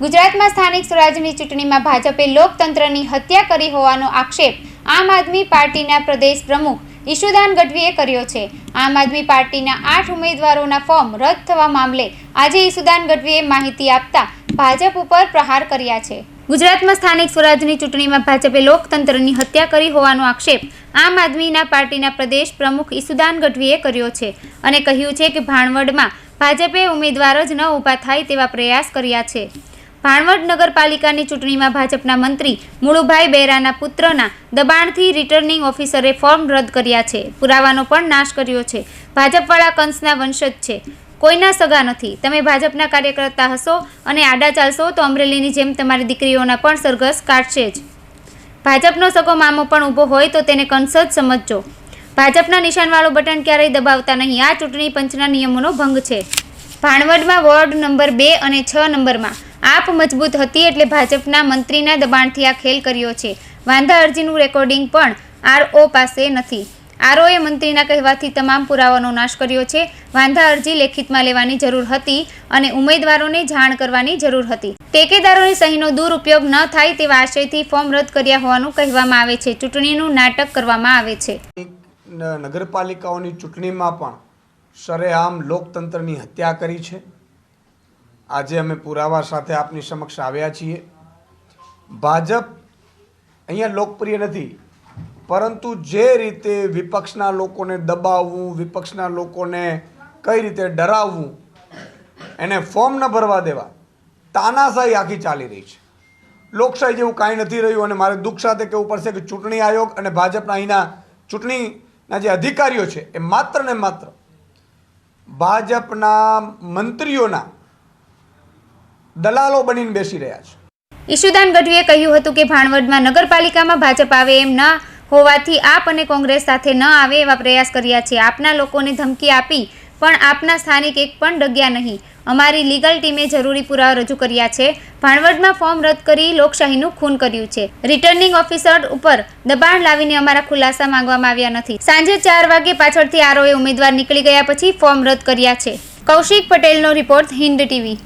ગુજરાતમાં સ્થાનિક સ્વરાજ્યની ચૂંટણીમાં ભાજપે લોકતંત્રની હત્યા કરી હોવાનો આક્ષેપ આમ આદમી પાર્ટીના પ્રદેશ પ્રમુખ ઈશુદાન ગઢવીએ કર્યો છે. આમ આદમી પાર્ટીના આઠ ઉમેદવારોના ફોર્મ રદ થવા મામલે આજે ઈશુદાન ગઢવીએ માહિતી આપતા ભાજપ ઉપર પ્રહાર કર્યા છે. ગુજરાતમાં સ્થાનિક સ્વરાજ્યની ચૂંટણીમાં ભાજપે લોકતંત્રની હત્યા કરી હોવાનો આક્ષેપ આમ આદમીના પાર્ટીના પ્રદેશ પ્રમુખ ઈસુદાન ગઢવીએ કર્યો છે અને કહ્યું છે કે ભાણવડમાં ભાજપે ઉમેદવાર જ ન ઊભા થાય તેવા પ્રયાસ કર્યા છે. ભાણવડ નગરપાલિકાની ચૂંટણીમાં ભાજપના મંત્રી મુળુભાઈ બેરાના પુત્રના દબાણથી રિટર્નિંગ ઓફિસરે ફોર્મ રદ કર્યા છે. પુરાવાનો પણ નાશ કર્યો છે. ભાજપવાળા કંસના વંશજ છે. કોઈના સગા નથી. તમે ભાજપના કાર્યકર્તા હશો અને આડા ચાલશો તો અમરેલીની જેમ તમારી દીકરીઓના પણ સરઘસ કાઢશે જ. ભાજપનો સગો મામો પણ ઊભો હોય તો તેને કંસ જ સમજજો. ભાજપના નિશાનવાળું બટન ક્યારેય દબાવતા નહીં. આ ચૂંટણી પંચના નિયમોનો ભંગ છે. ભાણવડમાં વોર્ડ નંબર બે અને છ નંબરમાં આપ મજબૂત હતી એટલે ભાજપના મંત્રીના દબાણથી આ ખેલ કર્યો છે. વાંધા અરજીનું રેકોર્ડિંગ પણ આરઓ પાસે નથી. આરઓએ મંત્રીના કહેવાથી તમામ પુરાવાનો નાશ કર્યો છે. વાંધા અરજી લેખિતમાં લેવાની જરૂર હતી અને ઉમેદવારોને જાણ કરવાની જરૂર હતી. ટેકેદારોની સહીનો દુરુપયોગ ન થાય તેવા આશયથી ફોર્મ રદ કર્યા હોવાનું કહેવામાં આવે છે. ચૂંટણીનું નાટક કરવામાં આવે છે. નગરપાલિકાઓની ચૂંટણીમાં પણ સરેઆમ લોકતંત્રની હત્યા કરી છે. આજે અમે પુરાવા સાથે આપની સમક્ષ આવ્યા છીએ. ભાજપ અહીંયા લોકપ્રિય નથી, પરંતુ જે રીતે વિપક્ષના લોકોને દબાવવું, વિપક્ષના લોકોને કઈ રીતે ડરાવવું, એને ફોર્મ ન ભરવા દેવા, તાનાશાહી આખી ચાલી રહી છે. લોકશાહી જેવું કાંઈ નથી રહ્યું અને મારે દુઃખ સાથે કહેવું પડશે કે ચૂંટણી આયોગ અને ભાજપના અહીંના ચૂંટણીના જે અધિકારીઓ છે, એ માત્ર ને માત્ર ભાજપના મંત્રીઓના દલાલો બનીને બેસી રહ્યા છે. ઈશુદાન ગઢવીએ કહ્યું હતું કે ભાણવડમાં નગરપાલિકામાં ભાજપ આવે એમ ન હોવાથી આપ અને કોંગ્રેસ સાથે ન આવે એવા પ્રયાસ કર્યા છે. આપના લોકોને ધમકી આપી પણ આપના સ્થાનિક એક પણ ડગ્યા નહીં. અમારી લીગલ ટીમે જરૂરી પુરાવા રજૂ કર્યા છે. ભાણવડમાં ફોર્મ રદ કરી લોકશાહીનું ખૂન કર્યું છે. રિટર્નિંગ ઓફિસર ઉપર દબાણ લાવીને અમારા ખુલાસા માંગવામાં આવ્યા નથી. સાંજે ચાર વાગે પાછળથી આરોએ ઉમેદવાર નીકળી ગયા પછી ફોર્મ રદ કર્યા છે. કૌશિક પટેલનો રિપોર્ટ હિન્દ ટીવી.